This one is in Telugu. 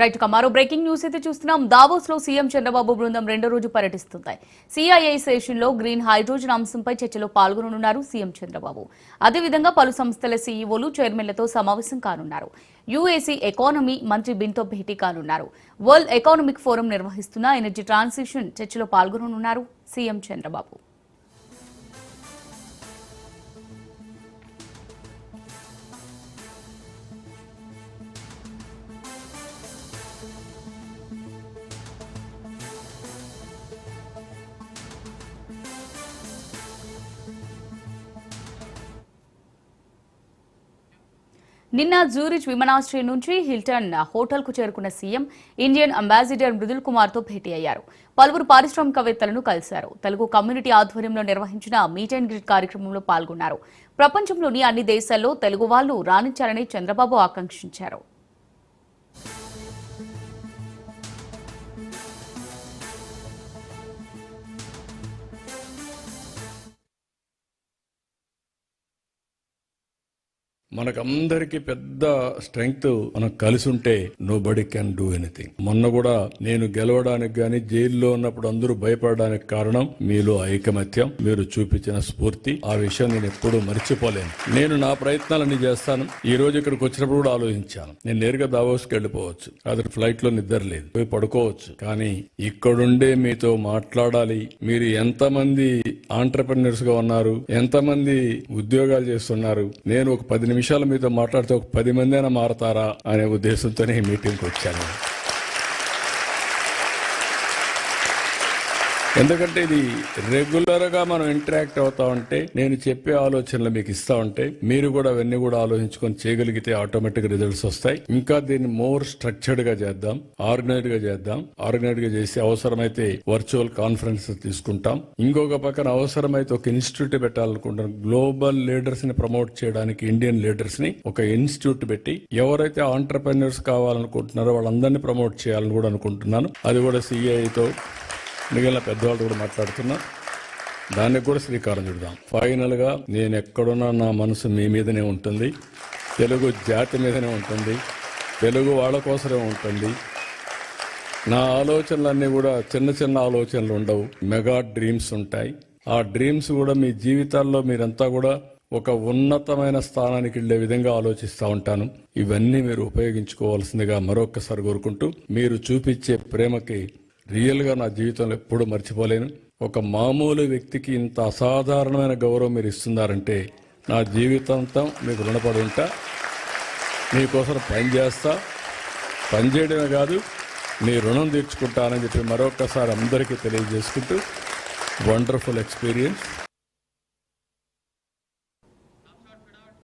రైట్ మరో బ్రేకింగ్ న్యూస్ అయితే చూస్తున్నాం. దావోస్లో సీఎం చంద్రబాబు బృందం రెండో రోజు పర్యటిస్తున్నాయి సిఐఐ సెషన్లో గ్రీన్ హైడ్రోజన్ అంశంపై చర్చలో పాల్గొననున్నారు సీఎం చంద్రబాబు. అదేవిధంగా పలు సంస్థల సీఈఓలు చైర్మన్లతో సమావేశం కానున్నారు. యుఏసీ ఎకానమీ మంత్రి బిన్తో భేటీ కానున్నారు. వరల్డ్ ఎకానమిక్ ఫోరం నిర్వహిస్తున్న ఎనర్జీ ట్రాన్సిషన్ చర్చలో పాల్గొననున్నారు సీఎం చంద్రబాబు. నిన్న జూరిచ్ విమానాశ్రయం నుంచి హిల్టన్ హోటల్కు చేరుకున్న సీఎం ఇండియన్ అంబాసిడర్ మృదుల్ కుమార్తో భేటీ అయ్యారు. పలువురు పారిశ్రామికవేత్తలను కలిశారు. తెలుగు కమ్యూనిటీ ఆధ్వర్యంలో నిర్వహించిన మీట్ అండ్ గ్రిడ్ కార్యక్రమంలో పాల్గొన్నారు. ప్రపంచంలోని అన్ని దేశాల్లో తెలుగు వాళ్ళు రాణించాలని చంద్రబాబు ఆకాంక్షించారు. మనకందరికి పెద్ద స్ట్రెంగ్త్ మనం కలిసి ఉంటే nobody can do anything మొన్న కూడా నేను గెలవడానికి గాని జైల్లో ఉన్నప్పుడు అందరూ భయపడడానికి కారణం మీలో ఐకమత్యం మీరు చూపించిన స్ఫూర్తి. ఆ విషయం నేను ఎప్పుడూ మర్చిపోలేను. నేను నా ప్రయత్నాలన్నీ చేస్తాను. ఈ రోజు ఇక్కడికి వచ్చినప్పుడు కూడా ఆలోచించాను. నేను నేరుగా దావోస్కి వెళ్ళిపోవచ్చు. అతను ఫ్లైట్లో నిద్ర లేదు. పోయి పడుకోవచ్చు. కానీ ఇక్కడుండే మీతో మాట్లాడాలి. మీరు ఎంతమంది ఆంటర్ప్రినర్స్గా ఉన్నారు ఎంతమంది ఉద్యోగాలు చేస్తున్నారు నేను ఒక పది నిమిషాలు మీతో మాట్లాడితే ఒక పది మంది అయినా మారతారా అనే ఉద్దేశంతోనే ఈ మీటింగ్కి వచ్చాను. ఎందుకంటే ఇది రెగ్యులర్గా మనం ఇంటరాక్ట్ అవుతా ఉంటే నేను చెప్పే ఆలోచనలు మీకు ఇస్తా ఉంటే మీరు కూడా అవన్నీ కూడా ఆలోచించుకొని చేయగలిగితే ఆటోమేటిక్ రిజల్ట్స్ వస్తాయి. ఇంకా దీన్ని మోర్ స్ట్రక్చర్డ్గా చేద్దాం ఆర్గనైజ్డ్గా చేద్దాం. ఆర్గనైజ్డ్గా చేసి అవసరమైతే వర్చువల్ కాన్ఫరెన్స్ తీసుకుంటాం. ఇంకొక పక్కన అవసరమైతే ఒక ఇన్స్టిట్యూట్ పెట్టాలనుకుంటాం గ్లోబల్ లీడర్స్ని ప్రమోట్ చేయడానికి ఇండియన్ లీడర్స్ని ఒక ఇన్స్టిట్యూట్ పెట్టి ఎవరైతే ఆంటర్ప్రెన్యూర్స్ కావాలనుకుంటున్నారో వాళ్ళందరినీ ప్రమోట్ చేయాలని కూడా అనుకుంటున్నాను. అది కూడా సిఐతో మిగిలిన పెద్దవాళ్ళు కూడా మాట్లాడుతున్నా. దానికి కూడా శ్రీకారం చుడదాం. ఫైనల్గా నేను ఎక్కడున్నా నా మనసు మీ మీదనే ఉంటుంది. తెలుగు జాతి మీదనే ఉంటుంది. తెలుగు వాళ్ళ కోసమే ఉంటుంది. నా ఆలోచనలన్నీ కూడా చిన్న చిన్న ఆలోచనలు ఉండవు. మెగా డ్రీమ్స్ ఉంటాయి. ఆ డ్రీమ్స్ కూడా మీ జీవితాల్లో మీరంతా కూడా ఒక ఉన్నతమైన స్థానానికి వెళ్ళే విధంగా ఆలోచిస్తూ ఉంటాను. ఇవన్నీ మీరు ఉపయోగించుకోవాల్సిందిగా మరొక్కసారి కోరుకుంటూ మీరు చూపించే ప్రేమకి రియల్గా నా జీవితంలో ఎప్పుడూ మర్చిపోలేను. ఒక మామూలు వ్యక్తికి ఇంత అసాధారణమైన గౌరవం మీరు ఇస్తున్నారంటే నా జీవితాంతం మీకు రుణపడి ఉంటా. మీకోసం పని పనిచేయడమే కాదు మీ రుణం తీర్చుకుంటానని చెప్పి మరొకసారి అందరికీ తెలియజేసుకుంటూ వండర్ఫుల్ ఎక్స్పీరియన్స్.